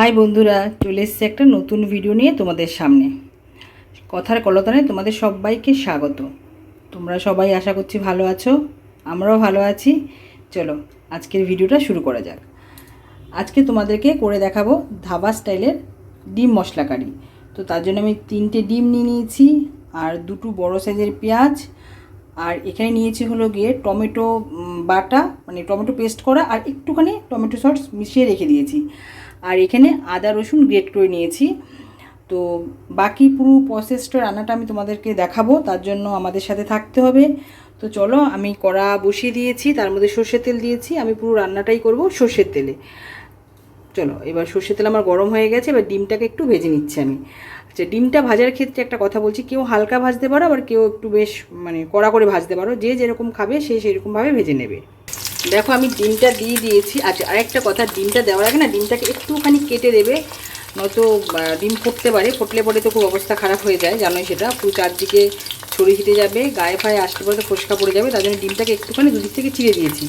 High বন্ধুরা, চলে এসেছে একটা নতুন ভিডিও নিয়ে তোমাদের সামনে। কথার কলতানে তোমাদের সবাইকে স্বাগত। তোমরা সবাই আশা করছি ভালো আছো, আমরাও ভালো আছি। চলো, আজকের ভিডিওটা শুরু করা যাক। আজকে তোমাদেরকে করে দেখাবো ধাবা স্টাইলের ডিম মশলা কারি। তো তার জন্য আমি তিনটে ডিম নিয়ে নিয়েছি, আর দুটো বড় সাইজের পেঁয়াজ, আর এখানে নিয়েছি হলো গিয়ে টমেটো বাটা মানে টমেটো পেস্ট করা, আর একটুখানি টমেটো সস মিশিয়ে রেখে দিয়েছি। আর এখানে আদা, রসুন গ্রেট করে নিয়েছি। তো বাকি পুরো প্রসেসটা রান্নাটা আমি তোমাদেরকে দেখাবো, তার জন্য আমাদের সাথে থাকতে হবে। তো চলো, আমি কড়া বসিয়ে দিয়েছি, তার মধ্যে সর্ষের তেল দিয়েছি, আমি পুরো রান্নাটাই করব সর্ষের তেলে। চলো, এবার সর্ষের তেল আমার গরম হয়ে গেছে, এবার ডিমটাকে একটু ভেজে নিচ্ছি আমি। আচ্ছা ডিমটা ভাজার ক্ষেত্রে একটা কথা বলছি, কেউ হালকা ভাজতে পারো, আবার কেউ একটু বেশ মানে কড়া করে ভাজতে পারো, যে যেরকম খাবে সে সেরকমভাবে ভেজে নেবে। দেখো, আমি ডিমটা দিয়ে দিয়েছি। আচ্ছা আরেকটা কথা, ডিমটা দেওয়ার আগে না, ডিমটাকে একটুখানি কেটে দেবে। নয়তো ডিম ফুটতে পারে। ফুটলে পরে তো খুব অবস্থা খারাপ হয়ে যায়, জানোই সেটা। পুরো চারদিকে ছড়িয়ে ছিটে যাবে, গায়ে ফায়ে আসতে পরে তো ফসকা পড়ে যাবে, তার জন্য ডিমটাকে একটুখানি দুদিক থেকে চিড়ে দিয়েছি।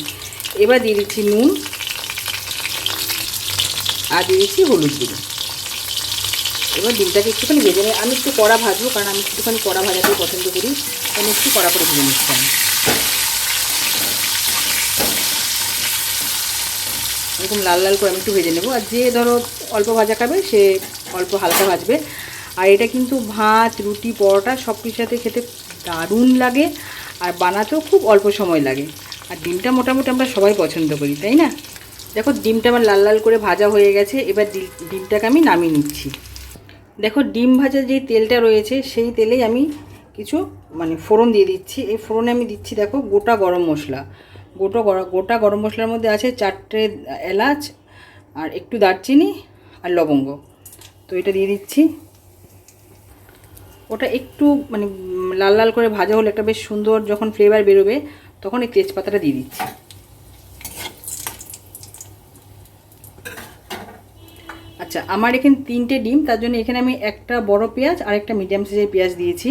এবার দিয়ে দিচ্ছি নুন আর দিয়ে দিচ্ছি হলুদ গুঁড়ো। এবার ডিমটাকে একটুখানি ভেজে নেই আমি একটু কড়া ভাজবো, কারণ আমি একটুখানি কড়া ভাজাতেই পছন্দ করি। আমি একটু কড়া করে ভেজে নিচ্ছি। এরকম লাল লাল করে আমি একটু ভেজে নেব। আর যে ধরো অল্প ভাজা খাবে, সে অল্প হালকা ভাজবে। আর এটা কিন্তু ভাত, রুটি, পরোটা সব কিছুর সাথে খেতে দারুণ লাগে। আর বানাতেও খুব অল্প সময় লাগে। আর ডিমটা মোটামুটি আমরা সবাই পছন্দ করি, তাই না? দেখো, ডিমটা আমার লাল লাল করে ভাজা হয়ে গেছে। এবার ডিমটাকে আমি নামিয়ে নিচ্ছি। দেখো, ডিম ভাজা যে তেলটা রয়েছে, সেই তেলেই আমি কিছু মানে ফোড়ন দিয়ে দিচ্ছি। এই ফোড়নে আমি দিচ্ছি, দেখো, গোটা গরম মশলা। গোটা গোটা গরম মশলার মধ্যে আছে চারটে এলাচ আর একটু দারচিনি আর লবঙ্গ। তো এটা দিয়ে দিচ্ছি। ওটা একটু মানে লাল লাল করে ভাজা হলে একটা বেশ সুন্দর যখন ফ্লেভার বেরোবে তখন এই তেজপাতাটা দিয়ে দিচ্ছি। আচ্ছা আমার এখানে তিনটে ডিম, তার জন্য এখানে আমি একটা বড় পেঁয়াজ আর একটা মিডিয়াম সাইজের পেঁয়াজ দিয়েছি।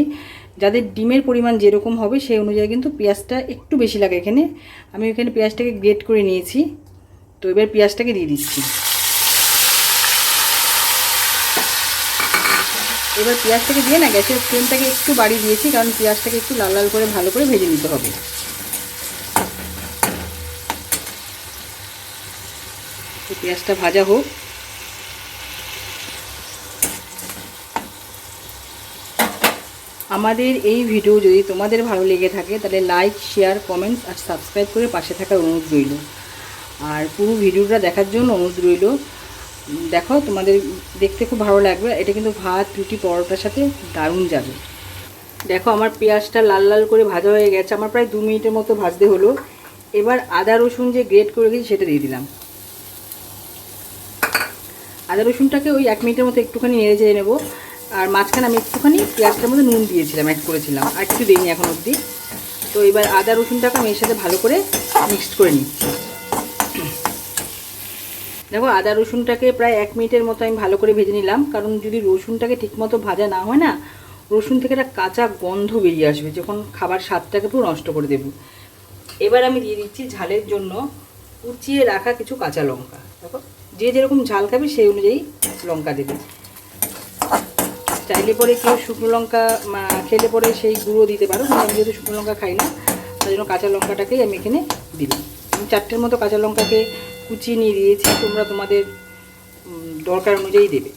যাদের ডিমের পরিমাণ যেরকম হবে, সেই অনুযায়ী কিন্তু পেঁয়াজটা একটু বেশি লাগে এখানে। আমি এখানে পেঁয়াজটাকে গ্রেট করে নিয়েছি। তো এবার পেঁয়াজটাকে দিয়ে দিচ্ছি। এবার পেঁয়াজটাকে দিয়ে না গ্যাসের ফ্লেমটাকে একটু বাড়িয়ে দিয়েছি, কারণ পেঁয়াজটাকে একটু লাল লাল করে ভালো করে ভেজে নিতে হবে। পেঁয়াজটা ভাজা হোক। আমাদের এই ভিডিও যদি তোমাদের ভালো লেগে থাকে, তাহলে লাইক শেয়ার কমেন্টস আর সাবস্ক্রাইব করে পাশে থাকার অনুরোধ রইল। আর পুরো ভিডিওটা দেখার জন্য অনুরোধ রইল, দেখো তোমাদের দেখতে খুব ভালো লাগবে, এটা কিন্তু ভাত, রুটি, পরোটার সাথে দারুণ যাবে। দেখো আমার পেঁয়াজটা লাল লাল করে ভাজা হয়ে গেছে, আমার প্রায় দু মিনিটের মতো ভাজতে হলো। এবার আদা, রসুন যে গ্রেট করে গেছি সেটা দিয়ে দিলাম। আদা, রসুনটাকে ওই এক মিনিটের মতো একটুখানি নেড়ে চেড়ে নেব। আর মাঝখানে আমি একটুখানি পেঁয়াজটার মধ্যে নুন দিয়েছিলাম অ্যাড করেছিলাম। আর কিছু দিইনি এখন অবধি। তো এবার আদা, রসুনটাকে আমি এর সাথে ভালো করে মিক্সড করে নিচ্ছি। দেখো, আদা, রসুনটাকে প্রায় এক মিনিটের মতো আমি ভালো করে ভেজে নিলাম। কারণ যদি রসুনটাকে ঠিকমতো ভাজা না হয় না, রসুন থেকে একটা কাঁচা গন্ধ বেরিয়ে আসবে, যখন খাবার স্বাদটাকে পুরো নষ্ট করে দেবো। এবার আমি দিয়ে দিচ্ছি ঝালের জন্য কুচিয়ে রাখা কিছু কাঁচা লঙ্কা। দেখো, যে যেরকম ঝাল খাবে সেই অনুযায়ী লঙ্কা দেবে। চাইলে পরে কেউ শুকনো লঙ্কা খেলে পরে সেই গুঁড়ো দিতে পারো, কিন্তু আমি যেহেতু শুকনো লঙ্কা খাই না তাই জন্য কাঁচা লঙ্কাটাকেই আমি এখানে দিলাম। আমি চারটের মতো কাঁচা লঙ্কাকে কুচিয়ে নিয়ে দিয়েছি, তোমরা তোমাদের দরকার অনুযায়ী দেবে।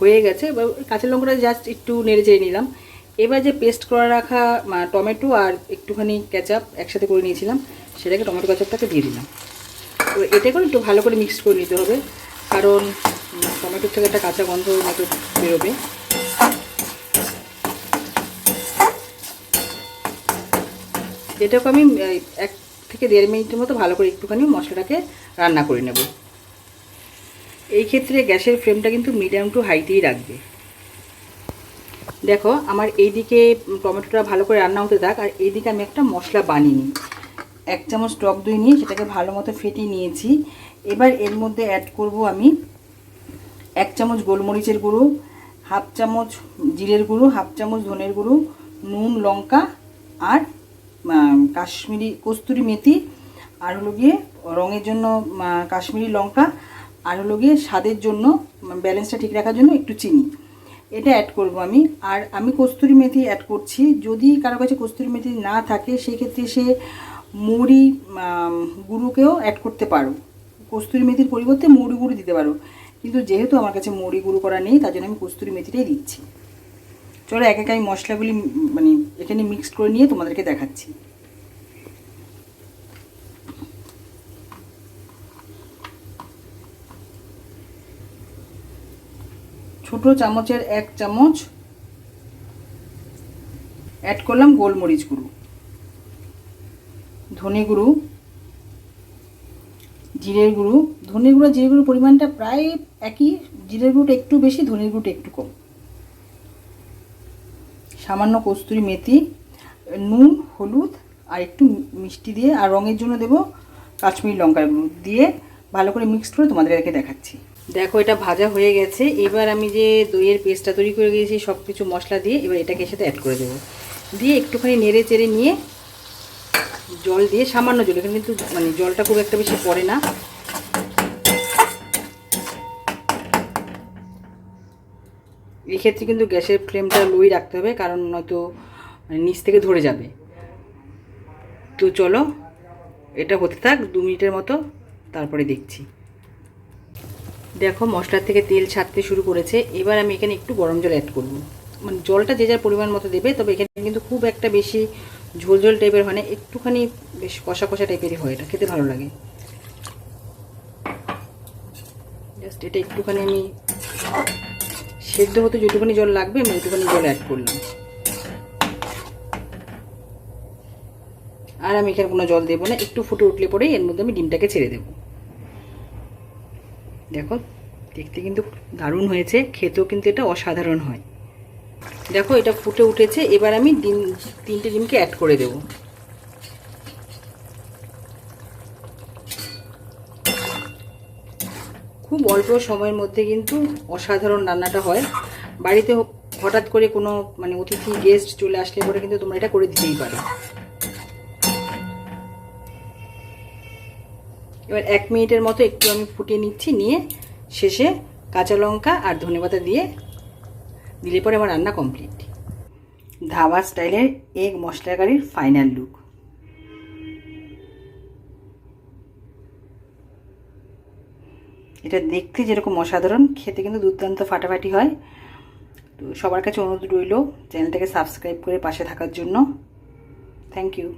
হয়ে গেছে, এবার কাঁচা লঙ্কাটা জাস্ট একটু নেড়ে চেড়ে নিলাম। এবার যে পেস্ট করা রাখা টমেটো আর একটুখানি কেচাপ একসাথে করে নিয়েছিলাম, সেটাকে টমেটো কেচাপটাকে দিয়ে দিলাম। তো এটা করে একটু ভালো করে মিক্স করে নিতে হবে। কারণ টমেটোর থেকে একটা কাঁচা গন্ধ মতো বেরোবে। যেটাকে আমি এক থেকে দেড় মিনিটের মতো ভালো করে একটুখানি মশলাটাকে রান্না করে নেব। এই ক্ষেত্রে গ্যাসের ফ্লেমটা কিন্তু মিডিয়াম টু হাইতেই রাখবে। দেখো, আমার এইদিকে টমেটোটা ভালো করে রান্না হতে থাক, আর এইদিকে আমি একটা মশলা বানিয়ে নিই। এক চামচ টক দই নিয়ে সেটাকে ভালো মতো ফেটিয়ে নিয়েছি। এবার এর মধ্যে অ্যাড করব আমি এক চামচ গোলমরিচের গুঁড়ো, হাফ চামচ জিরের গুঁড়ো, হাফ চামচ ধনের গুঁড়ো, নুন, লঙ্কা আর কাশ্মীরি কস্তুরি মেথি আর হলো গিয়ে রঙের জন্য কাশ্মীরি লঙ্কা আর হলো গিয়ে স্বাদের জন্য, ব্যালেন্সটা ঠিক রাখার জন্য একটু চিনি। এটা অ্যাড করব আমি। আর আমি কস্তুরি মেথি অ্যাড করছি। যদি কারও কাছে কস্তুরি মেথি না থাকে, সেক্ষেত্রে সে মুড়ি গুঁড়োকেও অ্যাড করতে পারো। কস্তুরি মেথির পরিবর্তে মুড়ি গুঁড়ো দিতে পারো। কিন্তু যেহেতু আমার কাছে মুড়ি গুঁড়ো করা নেই, তার জন্য আমি কস্তুরি মেথিটাই দিচ্ছি। চলো এক এক আমি মশলাগুলি মানে এখানে মিক্সড করে নিয়ে তোমাদেরকে দেখাচ্ছি। ছোট চামচের এক চামচ অ্যাড করলাম গোলমরিচ গুঁড়ো। ধনে গুঁড়ো, জিরের গুঁড়ো। ধনে গুঁড়ো জিরে গুঁড়োর পরিমাণটা প্রায় একই, জিরের গুঁড়োটা একটু বেশি, ধনের গুঁড়োটা একটু কম। সামান্য কস্তুরি মেথি, নুন, হলুদ, আর একটু মিষ্টি দিয়ে, আর রঙের জন্য দেবো কাশ্মীরি লঙ্কার গুঁড়ো দিয়ে ভালো করে মিক্স করে তোমাদেরকে দেখাচ্ছি। দেখো, এটা ভাজা হয়ে গেছে। এবার আমি যে দইয়ের পেস্টটা তৈরি করে গিয়েছি সব কিছু মশলা দিয়ে এবার এটাকে সাথে অ্যাড করে দেবো। দিয়ে একটুখানি নেড়ে চেড়ে নিয়ে জল দিয়ে সামান্য জল, এখানে কিন্তু মানে জলটা খুব একটা বেশি পড়ে না। এক্ষেত্রে কিন্তু গ্যাসের ফ্লেমটা লোই রাখতে হবে, কারণ নয়তো মানে নিচ থেকে ধরে যাবে। তো চলো, এটা হতে থাক দু মিনিটের মতো, তারপরে দেখছি। দেখো, মশলার থেকে তেল ছাড়তে শুরু করেছে, এবার আমি এখানে একটু গরম জল অ্যাড করব। মানে জলটা যে যার পরিমাণ মতো দেবে, তবে এখানে কিন্তু খুব একটা বেশি ঝোল ঝোল টাইপের হয় না একটুখানি বেশ কষা কষা টাইপেরই হয় এটা, খেতে ভালো লাগে। জাস্ট এটা একটুখানি আমি সেদ্ধ হতে যেটুখানি জল লাগবে, আমি ওইটুখানি জল অ্যাড করলাম। আর আমি এখানে কোনো জল দেবো না, একটু ফুটে উঠলে পরেই এর মধ্যে আমি ডিমটাকে ছেড়ে দেবো। দেখো, দেখতে কিন্তু দারুণ হয়েছে, খেতেও কিন্তু এটা অসাধারণ হয়। দেখো, এটা ফুটে উঠেছে। এবার আমি ডিম, তিনটে ডিমকে অ্যাড করে দেব। খুব অল্প সময়ের মধ্যে কিন্তু অসাধারণ রান্নাটা হয়। বাড়িতে হঠাৎ করে কোনো মানে অতিথি গেস্ট চলে আসলে পরে কিন্তু তোমরা এটা করে দিতেই পারো। এবার এক মিনিটের মতো একটু আমি ফুটিয়ে নিচ্ছি, নিয়ে শেষে কাঁচা লঙ্কা আর ধনেপাতা দিয়ে দিলে পরে আমার রান্না কমপ্লিট ধাবা স্টাইলের এগ মশলা কারির ফাইনাল লুক এটা দেখতে যেরকম অসাধারণ, খেতে কিন্তু দুর্দান্ত ফাটাফাটি হয়। তো সবার কাছে অনুরোধ রইল চ্যানেলটাকে সাবস্ক্রাইব করে পাশে থাকার জন্য। Thank you